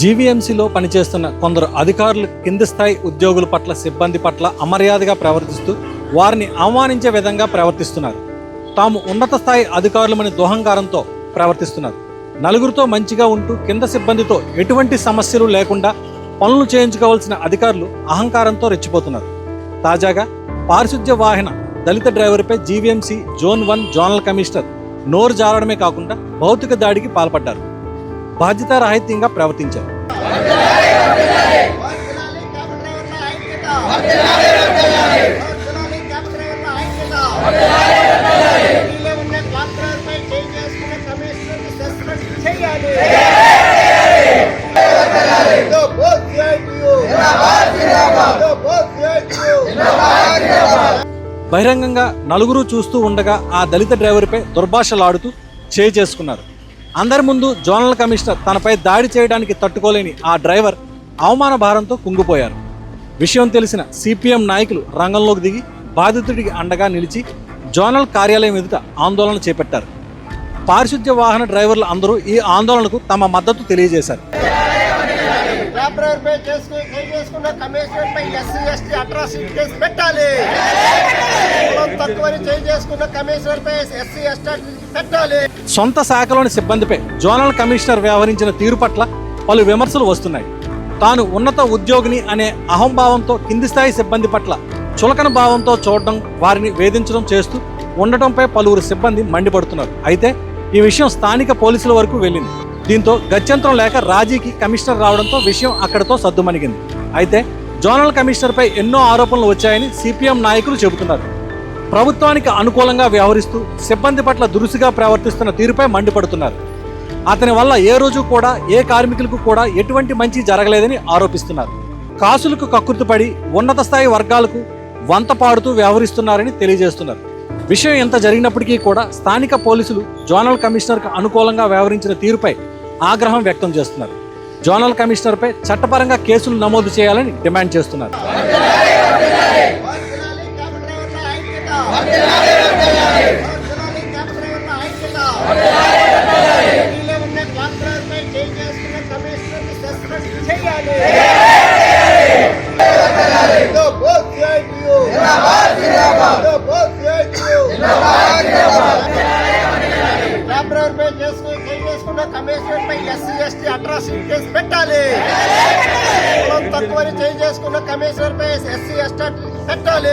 జీవీఎంసీలో పనిచేస్తున్న కొందరు అధికారులు కింది స్థాయి ఉద్యోగుల పట్ల సిబ్బంది పట్ల అమర్యాదగా ప్రవర్తిస్తూ వారిని అవమానించే విధంగా ప్రవర్తిస్తున్నారు. తాము ఉన్నత స్థాయి అధికారులమని దోహంకారంతో ప్రవర్తిస్తున్నారు. నలుగురితో మంచిగా ఉంటూ కింద సిబ్బందితో ఎటువంటి సమస్యలు లేకుండా పనులు చేయించుకోవాల్సిన అధికారులు అహంకారంతో రెచ్చిపోతున్నారు. తాజాగా పారిశుద్ధ్య వాహన దళిత డ్రైవర్పై GVMC zone one zonal commissioner నోరు జారడమే కాకుండా భౌతిక దాడికి పాల్పడ్డారు. బాధ్యతారాహిత్యంగా ప్రవర్తించారు. బహిరంగంగా నలుగురు చూస్తూ ఉండగా ఆ దళిత డ్రైవర్పై దుర్భాషలాడుతూ చేయి చేసుకున్నారు. అందరి ముందు జోనల్ కమిషనర్ తనపై దాడి చేయడానికి తట్టుకోలేని ఆ డ్రైవర్ అవమాన భారంతో కుంగిపోయారు. విషయం తెలిసిన సిపిఎం నాయకులు రంగంలోకి దిగి బాధితుడికి అండగా నిలిచి జోనల్ కార్యాలయం ఎదుట ఆందోళన చేపట్టారు. పారిశుద్ధ్య వాహన డ్రైవర్లు అందరూ ఈ ఆందోళనకు తమ మద్దతు తెలియజేశారు. క్యాబ్ చేసుకున్న కమిషనర్పై పెట్టాలి ఎస్సీ ఎస్టీ పెట్టాలి. సొంత శాఖలోని సిబ్బందిపై జోనల్ కమిషనర్ వ్యవహరించిన తీరు పట్ల పలు విమర్శలు వస్తున్నాయి. తాను ఉన్నత ఉద్యోగిని అనే అహంభావంతో కింది స్థాయి సిబ్బంది పట్ల చులకన భావంతో చూడడం వారిని వేధించడం చేస్తూ ఉండటంపై పలువురు సిబ్బంది మండిపడుతున్నారు. అయితే ఈ విషయం స్థానిక పోలీసుల వరకు వెళ్ళింది. దీంతో గత్యంతరం లేక రాజీకి కమిషనర్ రావడంతో విషయం అక్కడితో సద్దుమణిగింది అయితే జోనల్ కమిషనర్పై ఎన్నో ఆరోపణలు వచ్చాయని సిపిఎం నాయకులు చెబుతున్నారు. ప్రభుత్వానికి అనుకూలంగా వ్యవహరిస్తూ సిబ్బంది పట్ల దురుసుగా ప్రవర్తిస్తున్న తీరుపై మండిపడుతున్నారు. అతని వల్ల ఏ రోజు కూడా ఏ కార్మికులకు కూడా ఎటువంటి మంచి జరగలేదని ఆరోపిస్తున్నారు. కాసులకు కక్కుర్తిపడి ఉన్నత స్థాయి వర్గాలకు వంత పాడుతూ వ్యవహరిస్తున్నారని తెలియజేస్తున్నారు. విషయం ఎంత జరిగినప్పటికీ కూడా స్థానిక పోలీసులు జోనల్ కమిషనర్కు అనుకూలంగా వ్యవహరించిన తీరుపై ఆగ్రహం వ్యక్తం చేస్తున్నారు. జోనల్ కమిషనర్పై చట్టపరంగా కేసులు నమోదు చేయాలని డిమాండ్ చేస్తున్నారు. చేంజ్ చేసుకున్న కమిషనర్ సస్పెండ్ చేయాలి చేసుకుని చేసుకున్న కమిషనర్పై ఎస్సీ పెట్టాలి తక్కువని చేంజ్ చేసుకున్న కమిషనర్పై ఎస్సీ ఎస్టీ పెట్టాలి